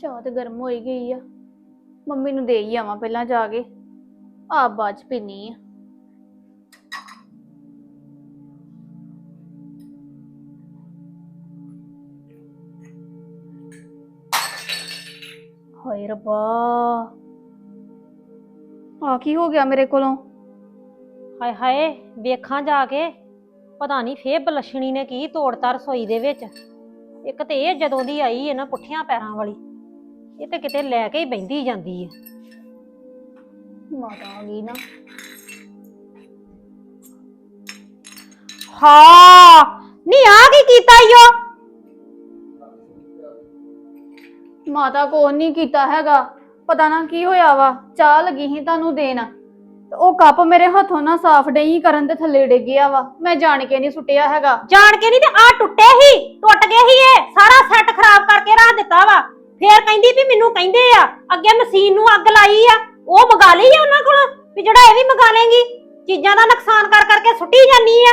ਚਾਹ ਤੇ ਗਰਮ ਹੋਈ ਗਈ ਆ। ਮੰਮੀ ਨੂੰ ਦੇ ਹੀ ਆਵਾਂ ਪਹਿਲਾਂ ਜਾ ਕੇ। ਆਪ ਬਾਅਦ ਚ ਪੀਨੀ ਆ। ਹਾਏ ਰੱਬਾ। ਆ ਕੀ ਹੋ ਗਿਆ ਮੇਰੇ ਕੋਲੋਂ? ਹਾਏ ਹਾਏ, ਵੇਖਾਂ ਜਾ ਕੇ। ਪਤਾ ਨਹੀਂ ਫੇਰ ਬਲਸ਼ਣੀ ਨੇ ਕੀ ਤੋੜਤਾ ਰਸੋਈ ਦੇ ਵਿੱਚ। ਇੱਕ ਤੇ ਇਹ ਜਦੋਂ ਦੀ ਆਈ ਹੈ ਨਾ ਪੁੱਠੀਆਂ ਪੈਰਾਂ ਵਾਲੀ। ਇਹ ਤੇ ਕਿਤੇ ਲੈ ਕੇ ਹੀ ਬੈੰਦੀ ਜਾਂਦੀ ਹੈ ਮਾਤਾ ਆ ਗਈ ਨਾ। ਹਾਂ ਨਹੀਂ ਆ ਕੀ ਕੀਤਾ ਈਓ ਮਾਤਾ ਕੋਲ ਨਹੀਂ ਕੀਤਾ ਹੈਗਾ। ਪਤਾ ਨਾ ਕੀ ਹੋਇਆ ਵਾ ਚਾਹ ਲੱਗੀ ਸੀ ਤੁਹਾਨੂੰ ਦੇਣ। ਤੇ ਉਹ ਕੱਪ ਮੇਰੇ ਹੱਥੋਂ ਨਾ ਸਾਫ਼ ਡਈ ਕਰਨ ਤੇ ਥੱਲੇ ਡਿੱਗ ਗਿਆ ਵਾ। ਮੈਂ ਜਾਣ ਕੇ ਨਹੀਂ ਸੁੱਟਿਆ ਹੈਗਾ। ਜਾਣ ਕੇ ਨਹੀਂ ਤੇ ਆ ਟੁੱਟੇ ਹੀ ਟੁੱਟ ਗਏ ਹੀ ਇਹ। ਸਾਰਾ ਸੈੱਟ ਖਰਾਬ ਕਰਕੇ ਰੱਖ ਦਿੱਤਾ ਵਾ। ਫੇਰ ਕਹਿੰਦੀ ਵੀ ਮੈਨੂੰ ਕਹਿੰਦੇ ਆ ਅੱਗੇ ਮਸ਼ੀਨ ਨੂੰ ਅੱਗ ਲਾਈ ਆ ਉਹ ਮੰਗਾ ਲਈ ਆ ਉਹਨਾਂ ਕੋਲ? ਵੀ ਜਿਹੜਾ ਇਹ ਵੀ ਮੰਗਾ ਲੇਗੀ ਚੀਜ਼ਾਂ ਦਾ ਨੁਕਸਾਨ ਕਰ ਕਰਕੇ ਸੁੱਟੀ ਜਾਨੀ ਆ।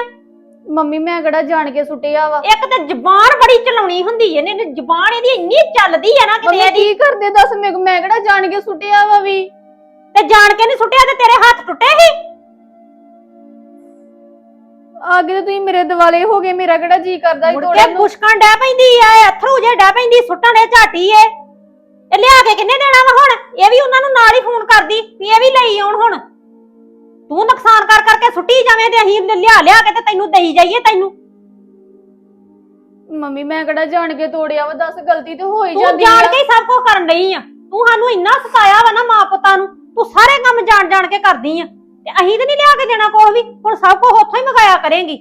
ਮੰਮੀ ਮੈਂ ਕਿਹੜਾ ਜਾਣ ਕੇ ਸੁੱਟਿਆ ਵਾ? ਇੱਕ ਤੇ ਜ਼ਬਾਨ ਬੜੀ ਚਲਾਉਣੀ ਹੁੰਦੀ ਏ ਨੇ ਜ਼ਬਾਨ ਇਹਦੀ ਇੰਨੀ ਚੱਲਦੀ ਆ ਨਾ ਕਿਤੇ ਮੰਮੀ ਇਹਦੀ। ਕੀ ਕਰਦੇ? ਦੱਸ ਮੈਂ ਮੈਂ ਕਿਹੜਾ ਜਾਣ ਕੇ ਸੁੱਟਿਆ ਵਾ ਵੀ? ਤੇ ਜਾਣ ਕੇ ਨਹੀਂ ਸੁੱਟਿਆ ਤੇ ਤੇਰੇ ਹੱਥ ਟੁੱਟੇ ਸੀ? ਅੱਗੇ ਤੇ ਤੁਸੀਂ ਮੇਰੇ ਦਿਵਾਲੇ ਹੋ ਗਏ ਮੇਰਾ ਕਿਹੜਾ ਜੀ ਕਰਦਾ ਸੀ ਮੁੜ ਤੋੜਨ ਕੇ ਨੂੰ? ਮੁਸ਼ਕਣ ਡੈ ਪੈਂਦੀ ਆ ਅਥਰੂ ਜੇ ਡੈ ਪੈਂਦੀ ਸੁੱਟਣ ਇਹ ਝਾਟੀ ਏ। ਇਹ ਲਿਆ ਕੇ ਕਿੰਨੇ ਦੇਣਾ ਵਾ ਹੁਣ? ਇਹ ਵੀ ਉਹਨਾਂ ਨੂੰ ਨਾਲ ਹੀ ਫੋਨ ਕਰਦੀ ਵੀ ਇਹ ਵੀ ਲਈ ਆਉਣ ਹੁਣ। ਤੂੰ ਨੁਕਸਾਨ ਕਰ ਕਰਕੇ ਸੁੱਟੀ ਜਾਵੇਂ ਤੇ ਅਸੀਂ ਲਿਆ ਲਿਆ ਕੇ ਤੇ ਤੈਨੂੰ ਦੇਈ ਜਾਈਏ ਤੈਨੂੰ। ਮੰਮੀ ਮੈਂ ਕਿਹੜਾ ਜਾਣ ਕੇ ਤੋੜਿਆ ਵਾ? ਦੱਸ ਗਲਤੀ ਤੇ ਹੋ ਹੀ ਤੂੰ ਜਾਂਦੀ ਜਾਣ ਕੇ ਹੀ ਸਭ ਕੁਝ ਕਰਨ ਡਈ ਆ। ਤੂੰ ਸਾਨੂੰ ਇੰਨਾ ਸਤਾਇਆ ਵਾ ਨਾ ਮਾਂ ਪੁੱਤਾਂ ਨੂੰ। ਤੂੰ ਸਾਰੇ ਕੰਮ ਜਾਣ ਜਾਣ ਕੇ ਕਰਦੀ ਆ। ਤੇ ਅਸੀਂ ਤੇ ਨਹੀਂ ਲਿਆ ਕੇ ਦੇਣਾ ਕੁਛ ਵੀ। ਹੁਣ ਸਭ ਕੁਝ ਉੱਥੋਂ ਹੀ ਮੰਗਾਇਆ ਕਰੇਂਗੀ।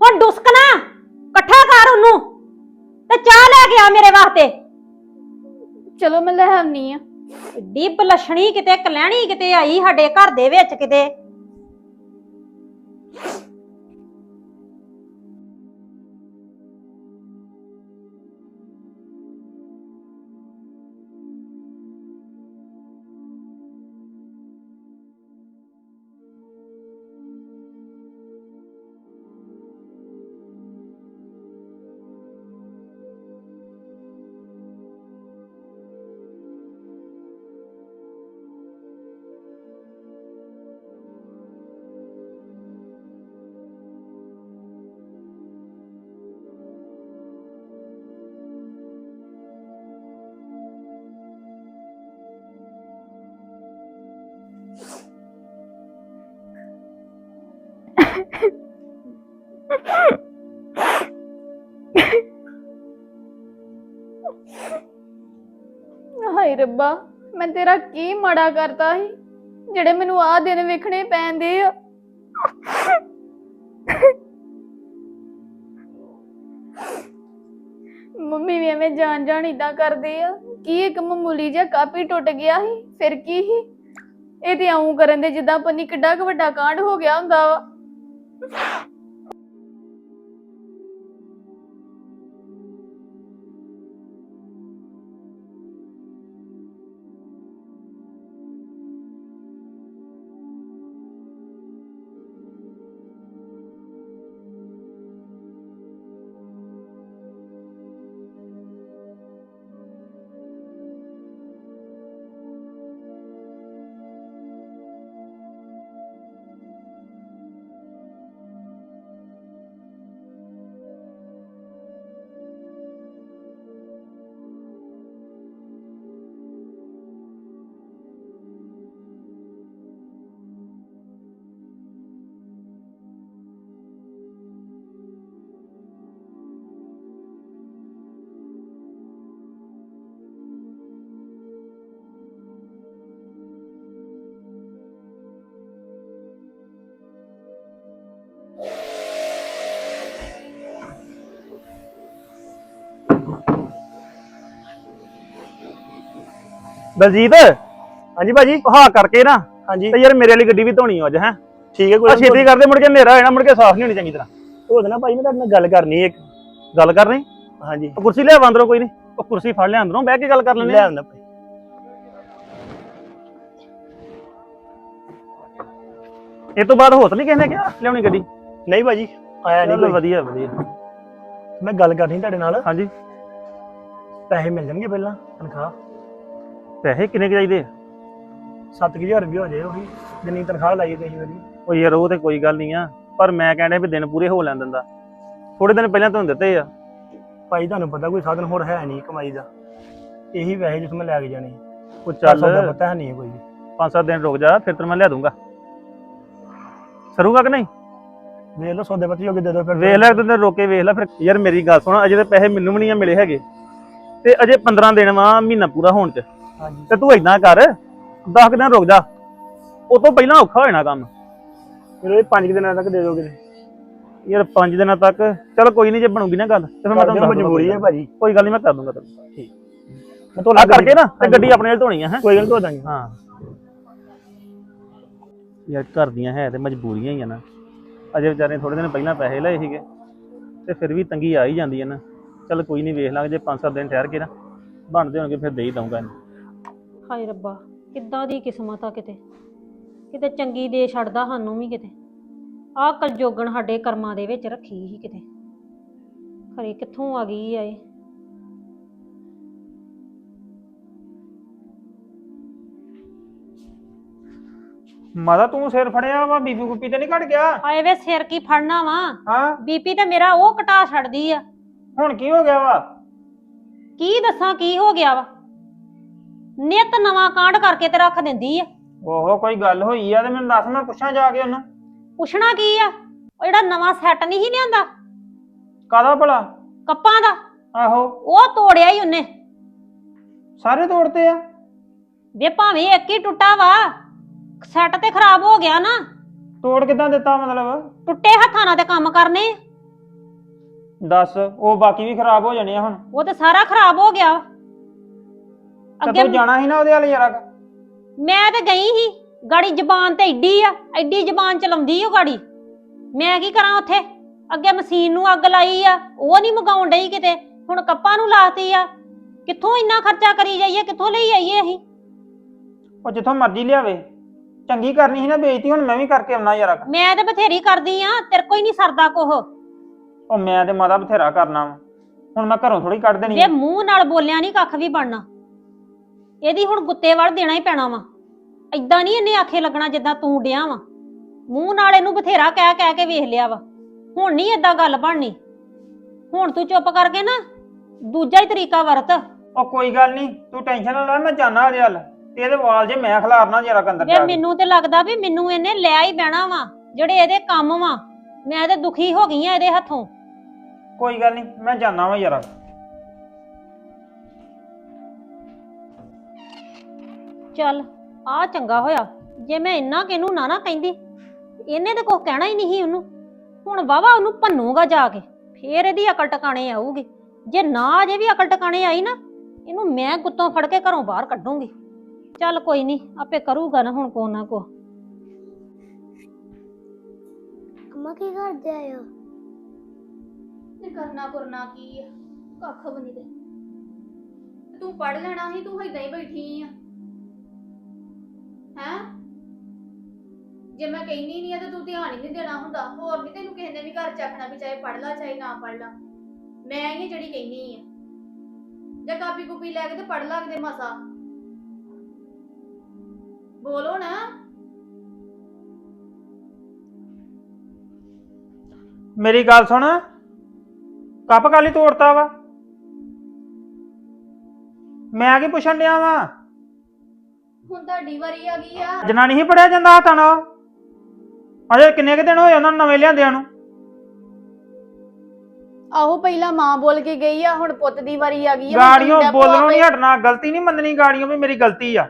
ਹੁਣ ਡੁਸਕਣਾ। ਇਕੱਠਾ ਕਰ ਉਹਨੂੰ। ਤੇ ਚਾਹ ਲੈ ਕੇ ਆ ਮੇਰੇ ਵਾਸਤੇ। ਚਲੋ ਮੈਂ ਲੈ ਆਉਣੀ ਆ। ਏਡੀ ਬਲਸ਼ਣੀ ਕਿਤੇ ਕਲਹਿਣੀ ਕਿਤੇ ਆਈ ਸਾਡੇ ਘਰ ਦੇ ਵਿੱਚ ਕਿਤੇ। ਰੱਬਾ, ਮੈਂ ਤੇਰਾ ਕੀ ਮਾੜਾ ਕਰਤਾ ਸੀ, ਜਿਹੜੇ ਮੈਨੂੰ ਆਹ ਦਿਨ ਵੇਖਣੇ ਪੈਂਦੇ ਆ। ਮੰਮੀ ਵੀ ਐਵੇਂ ਜਾਣ ਜਾਣ ਇਦਾਂ ਕਰਦੇ ਆ, ਕੀ ਇੱਕ ਮਾਮੂਲੀ ਜਿਹਾ ਕਾਪੀ ਟੁੱਟ ਗਿਆ ਸੀ, ਫਿਰ ਕੀ ਸੀ? ਇਹ ਤੇ ਆਉਂ ਕਰਨ ਦੇ ਜਿੱਦਾਂ ਪੰਨੀ ਕਿੱਡਾ ਕੁ ਵੱਡਾ ਕਾਂਡ ਹੋ ਗਿਆ ਹੁੰਦਾ ਵਾ। ਬਲਜੀਤ ਹਾਂਜੀ ਭਾਜੀ ਹਾਂ ਕਰਕੇ ਨਾ। ਹਾਂਜੀ। ਤੇ ਯਾਰ ਮੇਰੇ ਵਾਲੀ ਗੱਡੀ ਵੀ ਧੋਣੀ ਅੱਜ ਹੈ। ਠੀਕ ਹੈ ਕੋਈ ਛੇਤੀ ਕਰਦੇ ਮੁੜ ਕੇ ਹਨੇਰਾ ਹੋਣਾ ਮੁੜ ਕੇ ਸਾਫ਼ ਨਹੀਂ ਹੋਣੀ ਚੰਗੀ ਤਰ੍ਹਾਂ। ਉਹਦੇ ਨਾਲ ਭਾਈ ਮੈਂ ਤੁਹਾਡੇ ਨਾਲ ਗੱਲ ਕਰਨੀ ਹੈ ਇੱਕ। ਗੱਲ ਕਰਨੀ? ਹਾਂਜੀ। ਉਹ ਕੁਰਸੀ ਲੈ ਅੰਦਰੋਂ ਕੋਈ ਨਹੀਂ ਉਹ ਕੁਰਸੀ ਫੜ ਲਿਆ ਅੰਦਰੋਂ ਬਹਿ ਕੇ ਗੱਲ ਕਰ ਲੈਣੀ ਲੈ ਆਉਂਦਾ ਭਾਈ। ਇਹ ਤੋਂ ਬਾਅਦ ਹੋਤ ਨਹੀਂ ਕਿਸੇ ਨੇ ਕਿਹਾ ਲਿਆਉਣੀ ਗੱਡੀ? ਨਹੀਂ ਭਾਜੀ ਆਇਆ ਨਹੀਂ ਕੋਈ। ਵਧੀਆ ਵਧੀਆ। ਮੈਂ ਗੱਲ ਕਰਨੀ ਤੁਹਾਡੇ ਨਾਲ। ਹਾਂਜੀ। ਪੈਸੇ ਮਿਲ ਜਾਣਗੇ ਪਹਿਲਾਂ ਤਨਖਾਹ। ਪੈਸੇ ਕਿੰਨੇ ਕੁ ਚਾਹੀਦੇ? 7000 ਰੁਪਏ ਹੋ ਜਾਏ ਉਹੀ ਜਿੰਨੀ ਤਨਖਾਹ ਲਾਈ ਗਈ ਵਾਰੀ। ਉਹ ਯਾਰ ਉਹ ਤੇ ਕੋਈ ਗੱਲ ਨਹੀਂ ਆ ਪਰ ਮੈਂ ਕਹਿੰਦਾ ਵੀ ਦਿਨ ਪੂਰੇ ਹੋ ਲੈਣ ਦਿੰਦਾ। ਥੋੜੇ ਦਿਨ ਪਹਿਲਾਂ ਤੁਹਾਨੂੰ ਦਿੱਤੇ ਆ। ਭਾਈ ਤੁਹਾਨੂੰ ਪਤਾ ਕੋਈ ਸਾਧਨ ਹੋਰ ਹੈ ਨਹੀਂ ਕਮਾਈ ਦਾ। ਇਹੀ ਪੈਸੇ ਜਿਸ ਮੈਂ ਲੈ ਕੇ ਜਾਣੇ। ਉਹ ਚੱਲ। ਦਾ ਪਤਾ ਹੈ ਨਹੀਂ ਕੋਈ। ਪੰਜ ਸੱਤ ਦਿਨ ਰੁਕ ਜਾ ਫਿਰ ਤੈਨੂੰ ਮੈਂ ਲਿਆ ਦੂੰਗਾ। ਸਰੂਗਾ ਕਿ ਨਹੀਂ? ਵੇਖ ਲਓ ਸੌਦੇ ਪੱਤੀ ਹੋ ਕੇ ਦੇ ਦਿਓ ਫਿਰ ਵੇਖ ਲੈ ਦਿਨ ਰੋਕੇ ਵੇਖ ਲੈ ਫਿਰ ਯਾਰ ਮੇਰੀ ਗੱਲ ਸੁਣ ਅਜੇ ਤੇ ਪੈਸੇ ਮੈਨੂੰ ਵੀ ਨਹੀਂ ਮਿਲੇ ਹੈਗੇ। ਤੇ ਅਜੇ 15 ਦਿਨ ਵਾ ਮਹੀਨਾ ਪੂਰਾ ਹੋਣ ਚ। ਹਾਂਜੀ। ਤੇ ਤੂੰ ਇਦਾਂ ਕਰ 10 ਦਿਨ ਰੁਕ ਜਾ। ਤੋਂ ਪਹਿਲਾਂ ਔਖਾ ਹੋ ਜਾਣਾ ਕੰਮ। ਫਿਰ ਇਹ 5 ਦਿਨਾਂ ਤੱਕ ਦੇ ਦੋਗੇ। ਯਾਰ 5 ਦਿਨਾਂ ਤੱਕ ਚਲ ਕੋਈ ਨਹੀਂ ਜੇ ਬਣੂਗੀ ਨਾ ਗੱਲ ਤੇ ਫਿਰ ਮੈਂ ਤੁਹਾਨੂੰ ਮਜਬੂਰੀ ਹੈ ਭਾਜੀ। ਕੋਈ ਗੱਲ ਨਹੀਂ ਮੈਂ ਕਰ ਦੂੰਗਾ ਤੈਨੂੰ। ਠੀਕ। ਮੈਂ ਤੋਂ ਕਰਕੇ ਨਾ ਤੇ ਗੱਡੀ ਆਪਣੇ ਨਾਲ ਧੋਣੀ ਹੈ। ਕੋਈ ਗੱਲ ਧੋ ਦਾਂਗੇ। ਹਾਂ। ਯਾਰ ਘਰ ਦੀਆਂ ਹੈ ਤੇ ਮਜਬੂਰੀਆਂ ਹੀ ਆ ਨਾ। ਅਜੇ ਵਿਚਾਰੇ ਥੋੜੇ ਦਿਨ ਪਹਿਲਾਂ ਪੈਸੇ ਲਏ ਸੀਗੇ ਤੇ ਫਿਰ ਵੀ ਤੰਗੀ ਆ ਹੀ ਜਾਂਦੀ ਹੈ ਨਾ। ਚਲ ਕੋਈ ਨਹੀਂ ਵੇਖ ਲਾਂਗੇ ਜੇ 5-7 ਦਿਨ ਠਹਿਰ ਕੇ ਨਾ ਬਣਦੇ ਹੋਣਗੇ ਫਿਰ ਦੇ ਹੀ ਦਊਂਗਾ ਹਾਏ ਰੱਬਾ ਕਿੱਦਾਂ ਦੀ ਕਿਸਮਤ ਆ ਕਿਤੇ? ਕਿਤੇ ਚੰਗੀ ਦੇ ਛੱਡਦਾ ਸਾਨੂੰ ਵੀ ਕਿਤੇ? ਆਹ ਕਲਜੋਗਣ ਸਾਡੇ ਕਰਮਾਂ ਦੇ ਵਿੱਚ ਰੱਖੀ ਸੀ ਕਿਤੇ? ਖਰੇ ਕਿੱਥੋਂ ਆ ਗਈ ਆ ਇਹ? ਮਾਦਾ ਤੂੰ ਸਿਰ ਫੜਿਆ ਵਾ? ਬੀਬੀ ਗੁੱਪੀ ਤੇ ਨਹੀਂ ਘਟ ਗਿਆ? ਹਾਏ ਵੇ ਸਿਰ ਕੀ ਫੜਨਾ ਵਾ? ਹਾਂ। ਬੀਪੀ ਤੇ ਮੇਰਾ ਉਹ ਘਟਾ ਛੱਡਦੀ ਆ। ਹੁਣ ਕੀ ਹੋ ਗਿਆ ਵਾ? ਕੀ ਦੱਸਾਂ ਕੀ ਹੋ ਗਿਆ ਵਾ? ਨਿਤ ਨਵਾਂ ਕਾਂਡ ਕਰਕੇ ਤੇ ਰੱਖ ਦਿੰਦੀ ਆ। ਓਹੋ ਕੋਈ ਗੱਲ ਹੋਈ ਆ ਤੇ ਮੈਨੂੰ ਦੱਸ ਮੈਂ ਪੁੱਛਾਂ ਜਾ ਕੇ ਉਹਨੂੰ। ਪੁੱਛਣਾ ਕੀ ਆ? ਉਹ ਜਿਹੜਾ ਨਵਾਂ ਸੈੱਟ ਨਹੀਂ ਸੀ ਲਿਆਂਦਾ? ਕਾਦਾ ਭਲਾ? ਕੱਪਾਂ ਦਾ? ਆਹੋ। ਉਹ ਤੋੜਿਆ ਹੀ ਉਹਨੇ। ਸਾਰੇ ਤੋੜਤੇ ਆ? ਵੇ ਭਾਵੇਂ ਇੱਕ ਹੀ ਟੁੱਟਾ ਵਾ ਸੈੱਟ ਤੇ ਖਰਾਬ ਹੋ ਗਿਆ ਨਾ। ਤੋੜ ਕਿਦਾਂ ਦਿੱਤਾ ਮਤਲਬ? ਟੁੱਟੇ ਹੱਥਾਂ ਨਾਲ ਤੇ ਕੰਮ ਕਰਨੇ। ਦੱਸ ਉਹ ਬਾਕੀ ਵੀ ਖਰਾਬ ਹੋ ਜਾਣੇ ਆ ਹੁਣ। ਉਹ ਤੇ ਸਾਰਾ ਖਰਾਬ ਹੋ ਗਿਆ। ਤੇ ਅੱਗੇ ਤੂੰ ਜਾਣਾ ਸੀ ਨਾ ਉਹਦੇ ਵਾਲੇ ਯਾਰ ਮੈਂ ਤੇ ਗਈ ਸੀ ਗਾੜੀ ਜ਼ਬਾਨ ਤੇ ਐਡੀ ਆ ਐਡੀ ਜ਼ਬਾਨ ਚਲਾਉਂਦੀ ਉਹ ਗਾੜੀ। ਮੈਂ ਕੀ ਕਰਾਂ ਉੱਥੇ? ਅੱਗੇ ਮਸ਼ੀਨ ਨੂੰ ਅੱਗ ਲਾਈ ਆ ਉਹ ਨਹੀਂ ਮਗਾਉਣ ਡਈ ਕਿਤੇ। ਹੁਣ ਕੱਪਾਂ ਨੂੰ ਲਾਤੀ ਆ। ਕਿੱਥੋਂ ਇੰਨਾ ਖਰਚਾ ਕਰੀ ਜਾਈਏ ਕਿੱਥੋਂ ਲਈ ਆਈਏ ਅਸੀਂ? ਉਹ ਜਿੱਥੋਂ ਮਰਜ਼ੀ ਲਿਆਵੇ। ਚੰਗੀ ਕਰਨੀ ਸੀ ਨਾ ਬੇਇੱਜ਼ਤੀ ਹੁਣ ਮੈਂ ਵੀ ਕਰਕੇ ਆਉਣਾ ਯਾਰ ਮੈਂ ਤੇ ਬਥੇਰੀ ਕਰਦੀ ਆ ਤੇਰੇ ਕੋਈ ਨਹੀਂ ਸਰਦਾ ਕੋਹ ਉਹ ਮੈਂ ਤੇ ਮਾਦਾ ਬਥੇਰਾ ਕਰਨਾ ਵਾ। ਹੁਣ ਮੈਂ ਘਰੋਂ ਥੋੜੀ ਕੱਢ ਦੇਣੀ ਵੇ ਆ। ਮੂੰਹ ਨਾਲ ਬੋਲਿਆ ਨਹੀਂ ਕੱਖ ਵੀ ਬਣਨਾ। ਇਹਦੀ ਹੁਣ ਗੁੱਤੇ ਵੱਲ ਦੇਣਾ ਹੀ ਪੈਣਾ ਵਾ। ਐਦਾਂ ਨਹੀਂ ਇਹਨੇ ਆਖੇ ਲੱਗਣਾ ਜਿੱਦਾਂ ਤੂੰ ਡਿਆ ਵਾ। ਮੂੰਹ ਨਾਲ ਇਹਨੂੰ ਬਥੇਰਾ ਕਹਿ ਕਹਿ ਕੇ ਵੇਖ ਲਿਆ ਵਾ। ਹੁਣ ਨਹੀਂ ਏਦਾਂ ਗੱਲ ਬਣਨੀ। ਹੁਣ ਤੂੰ ਚੁੱਪ ਕਰਕੇ ਨਾ। ਦੂਜਾ ਹੀ ਤਰੀਕਾ ਵਰਤ। ਉਹ ਕੋਈ ਗੱਲ ਨਹੀਂ ਤੂੰ ਟੈਨਸ਼ਨ ਨਾ ਲੈ ਮੈਂ ਜਾਣਾ ਉਹਦੇ ਵੱਲ ਤੇ ਇਹਦੇ ਵਾਲ ਜੇ ਮੈਂ ਖਿਲਾਰਨਾ ਜਰਾ ਅੰਦਰ ਵੇ ਜਾ ਕੇ। ਮੈਨੂੰ ਤੇ ਲੱਗਦਾ ਵੀ ਮੈਨੂੰ ਇਹਨੇ ਲਿਆ ਹੀ ਬਹਿਣਾ ਵਾ ਜਿਹੜੇ ਇਹਦੇ ਕੰਮ ਵਾ। ਮੈਂ ਤੇ ਦੁਖੀ ਹੋ ਗਈ ਆ ਇਹਦੇ ਹੱਥੋਂ। ਕੋਈ ਗੱਲ ਨਹੀਂ ਮੈਂ ਜਾਣਾ ਵਾ ਯਾਰ ਚੱਲ ਆ ਚੰਗਾ ਹੋਇਆ। ਜੇ ਮੈਂ ਇੰਨਾ ਕਿਹਨੂੰ ਨਾ ਨਾ ਕਹਿੰਦੀ ਇਹਨੇ ਤੇ ਕੁਝ ਕਹਿਣਾ ਹੀ ਨਹੀਂ ਸੀ ਉਹਨੂੰ। ਹੁਣ ਵਾਵਾ ਉਹਨੂੰ ਭੰਨੂਗਾ ਜਾ ਕੇ ਫੇਰ ਇਹਦੀ ਅਕਲ ਟਿਕਾਣੇ ਆਊਗੀ। ਜੇ ਨਾ ਅਜੇ ਵੀ ਅਕਲ ਟਿਕਾਣੇ ਆਈ ਨਾ ਇਹਨੂੰ ਮੈਂ ਗੁੱਤੋਂ ਫੜ ਕੇ ਘਰੋਂ ਬਾਹਰ ਕੱਢੂੰਗੀ। ਚੱਲ ਕੋਈ ਨਹੀਂ ਆਪੇ ਕਰੂਗਾ ਨਾ ਹੁਣ ਕੋ ਨਾ ਕੋ। ਅੰਮਾ ਕੀ ਕਰਦੇ ਹੋ? ਤੇ ਕਰਨਾ ਕਰਨਾ ਕੀ ਆ? ਕੱਖ ਵੀ ਨਹੀਂ ਤੇ। ਤੂੰ ਪੜ ਲੈਣਾ ਸੀ ਤੂੰ ਏਦਾਂ ਹੀ ਬੈਠੀ ਆ। ਹੈ? ਜੇ ਮੈਂ ਕਹਿਨੀ ਨਹੀਂ ਆ ਤੇ ਤੂੰ ਧਿਆਨ ਹੀ ਨਹੀਂ ਦੇਣਾ ਹੁੰਦਾ। ਹੋਰ ਨਹੀਂ ਤੈਨੂੰ ਕਿਸੇ ਨੇ ਵੀ ਘਰ ਚੱਕਣਾ ਵੀ ਚਾਹੇ ਪੜ ਲਾ, ਚਾਹੇ ਨਾ ਪੜ ਲਾ। ਮੈਂ ਹੀ ਆ ਜਿਹੜੀ ਕਹਿਨੀ ਆ। ਜਾਂ ਕਾਪੀ ਕੁਪੀ ਲੈ ਕੇ ਤੇ ਪੜ ਲਾ ਕਿਤੇ ਮਸਾ। ਬੋਲੋ ਨਾ ਮੇਰੀ ਗੱਲ ਸੁਣ। ਕੱਪ ਕਾਲੀ ਤੋੜਤਾ ਵਾ? ਮੈਂ ਕੀ ਪੁੱਛਣ ਡਿਆ ਵਾ? ਹੁਣ ਤੁਹਾਡੀ ਵਾਰੀ ਆ ਗਈ ਆ। ਜਨਾਨੀ ਹੀ ਪੜਿਆ ਜਾਂਦਾ ਹੱਥਾਂ ਨਾਲ? ਅਜੇ ਕਿੰਨੇ ਕੁ ਦਿਨ ਹੋਏ ਉਹਨਾਂ ਨੂੰ ਨਵੇਂ ਲਿਆਂਦਿਆਂ ਨੂੰ? ਆਹੋ ਪਹਿਲਾਂ ਮਾਂ ਬੋਲ ਕੇ ਗਈ ਆ ਹੁਣ ਪੁੱਤ ਦੀ ਵਾਰੀ ਆ ਗਈ ਆ ਗਾੜੀਆਂ ਬੋਲਣੋਂ ਨਹੀਂ ਹਟਣਾ ਗਲਤੀ ਨਹੀਂ ਮੰਨਣੀ ਗਾੜੀਆਂ ਵੀ ਮੇਰੀ ਗਲਤੀ ਆ।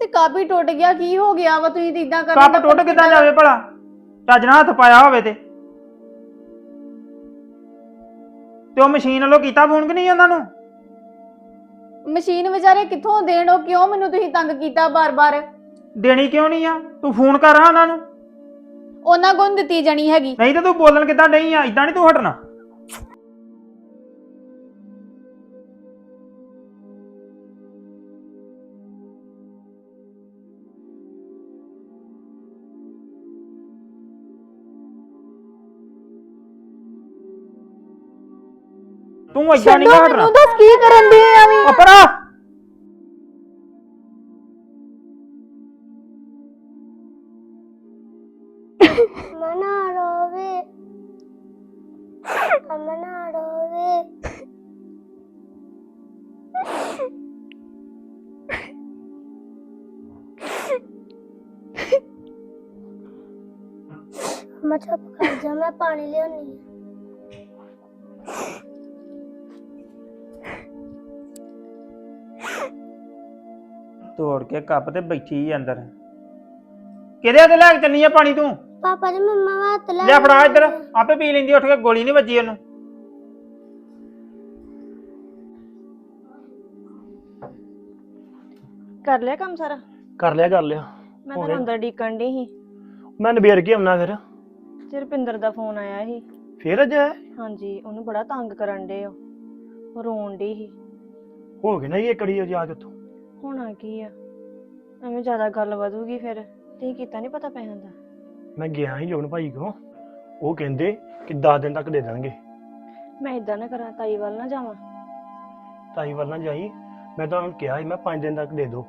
ਤੇ ਕਾਪੀ ਟੁੱਟ ਗਿਆ ਕੀ ਹੋ ਗਿਆ ਵਾ ਤੁਸੀਂ ਤੇ ਇਦਾਂ ਕੱਪ ਟੁੱਟ ਕਿੱਦਾਂ ਜਾਵੇ ਭਲਾ? ਚੱਜ ਨਾਲ ਹੱਥ ਪਾਇਆ ਹੋਵੇ ਤੇ। ਤੇ ਉਹ ਮਸ਼ੀਨ ਵੱਲੋਂ ਕੀਤਾ ਫੋਨ ਕਿ ਨਹੀਂ ਉਹਨਾਂ ਨੂੰ? ਮਸ਼ੀਨ ਵਿਚਾਰੇ ਕਿੱਥੋਂ ਦੇਣ? ਉਹ ਕਿਉਂ ਮੈਨੂੰ ਤੁਸੀਂ ਤੰਗ ਕੀਤਾ ਬਾਰ-ਬਾਰ? ਦੇਣੀ ਕਿਉਂ ਨਹੀਂ ਆ? ਤੂੰ ਫੋਨ ਕਰ ਆ ਉਹਨਾਂ ਨੂੰ। ਉਹਨਾਂ ਕੋਲ ਨੀ ਦਿੱਤੀ ਜਾਣੀ ਹੈਗੀ। ਨਹੀਂ ਤੇ ਤੂੰ ਬੋਲਣ ਕਿੱਦਾਂ ਨਹੀਂ ਆ? ਇਦਾਂ ਨਹੀਂ ਤੂੰ ਹਟਣਾ। ਤੂੰ ਏਦਾਂ ਨਹੀਂ ਛੱਡੋ ਹਟਣਾ। ਮੈਨੂੰ ਦੱਸ ਕੀ ਕਰਨ ਦੇ ਆ ਵੀ? ਅਪਰਾ ਮਨਾ ਰੋਵੇ। ਅਮਨਾ ਰੋਵੇ। ਮੈਂ ਚੁੱਪ ਕਰ ਜਾ ਮੈਂ ਪਾਣੀ ਲਿਆਉਣੀ ਤੋੜ ਕੇ ਕੱਪ ਤੇ ਬੈਠੀ ਈ ਅੰਦਰ। ਕਿਹਦੇ ਹੱਥ ਲੈ ਕੇ ਚੱਲੀ ਆ ਪਾਣੀ ਤੂੰ? ਪਾਪਾ ਜੀ ਮੰਮਾ ਵਾ ਹੱਥ ਲੈ ਲੈ ਫੜਾ ਇੱਧਰ ਆਪੇ ਪੀ ਲੈਂਦੀ ਉੱਠ ਕੇ ਗੋਲੀ ਨਹੀਂ ਵੱਜੀ ਉਹਨੂੰ। ਕਰ ਲਿਆ ਕੰਮ ਸਾਰਾ? ਕਰ ਲਿਆ ਕਰ ਲਿਆ। ਮੈਂ ਤਾਂ। ਅੰਦਰ ਡੀਕਣ ਦੀ ਸੀ। ਮੈਂ ਨਵੇਰ ਕੇ ਆਉਣਾ ਫਿਰ। ਤੇ ਰੁਪਿੰਦਰ ਦਾ ਫੋਨ ਆਇਆ ਸੀ। ਫੇਰ ਅੱਜ ਆਇਆ? ਹਾਂਜੀ ਉਹਨੂੰ ਬੜਾ ਤੰਗ ਕਰਨ ਦੇ ਉਹ ਰੋਣ ਦੀ ਸੀ। ਹੋ ਗਏ ਨਾ ਇੱਕ ਅੜੀ ਜਾ ਕੇ ਉੱਥੋਂ। ਹੋਣਾ ਕੀ ਆ? ਐਵੇਂ ਜ਼ਿਆਦਾ ਗੱਲ ਵਧੂਗੀ ਫਿਰ। ਤੇ ਕੀਤਾ ਨਹੀਂ ਪਤਾ ਪੈਸਿਆਂ ਦਾ? ਮੈਂ ਗਿਆ ਸੀ ਜੋਗਨ ਭਾਈ ਕੋ ਉਹ ਕਹਿੰਦੇ ਕਿ 10 ਦਿਨ ਤੱਕ ਦੇ ਦੇਣਗੇ ਮੈਂ ਇਦਾਂ ਨਾ ਕਰਾਂ ਤਾਈ ਵੱਲ ਨਾ ਜਾਵਾਂ। ਤਾਈ ਵੱਲ ਨਾ ਜਾਈ। ਮੈਂ ਤਾਂ ਉਹਨੂੰ ਕਿਹਾ ਸੀ ਮੈਂ 5 ਦਿਨ ਤੱਕ ਦੇ ਦੋ।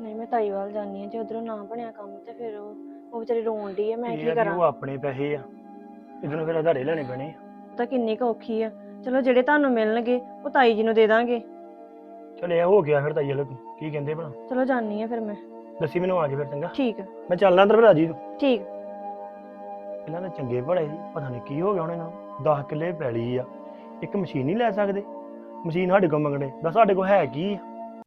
ਨਹੀਂ ਮੈਂ ਤਾਈ ਵੱਲ ਜਾਨੀ ਆ ਜੇ ਉਧਰੋਂ ਨਾ ਬਣਿਆ ਕੰਮ ਤੇ ਫਿਰ ਉਹ ਉਹ ਵਿਚਾਰੀ ਰੋਣ ਦੀ ਆ ਮੈਂ ਕੀ ਕਰਾਂ? ਉਹ ਆਪਣੇ ਪੈਸੇ ਆ। ਇਧਰੋਂ ਫਿਰ ਆਧਾਰੇ ਲੈਣੇ ਪੈਣੇ ਆ। ਤਾਂ ਕਿੰਨੀ ਕੁ ਔਖੀ ਆ। ਚਲੋ ਜਿਹੜੇ ਤੁਹਾਨੂੰ ਮਿਲਣਗੇ ਉਹ ਤਾਈ ਜੀ ਨੂੰ ਦੇ ਦਾਂਗੇ। ਚੱਲ ਇਹ ਹੋ ਗਿਆ ਫਿਰ ਤਾਈ ਵਾਲੇ ਕੀ ਕਹਿੰਦੇ ਭਲਾ? ਚਲੋ ਜਾਨੀ ਆ ਫਿਰ ਮੈਂ। ਦੱਸੀ ਮੈਨੂੰ ਆ ਕੇ ਫਿਰ ਚੰਗਾ। ਠੀਕ ਆ। ਮੈਂ ਚੱਲਦਾ ਅੰਦਰ ਫਿਰ ਆ ਜੀ ਤੂੰ ਠੀਕ। ਇਹਨਾਂ ਦੇ ਚੰਗੇ ਭਲੇ ਸੀ ਪਤਾ ਨਹੀਂ ਕੀ ਹੋ ਗਿਆ ਉਹਨਾਂ ਨੂੰ 10 ਕਿੱਲੇ ਪੈਲੀ ਆ। ਇੱਕ ਮਸ਼ੀਨ ਨਹੀਂ ਲੈ ਸਕਦੇ। ਮਸ਼ੀਨ ਸਾਡੇ ਕੋਲ ਮੰਗਣੇ। ਦੱਸ ਸਾਡੇ ਕੋਲ ਹੈ ਕੀ ਆ?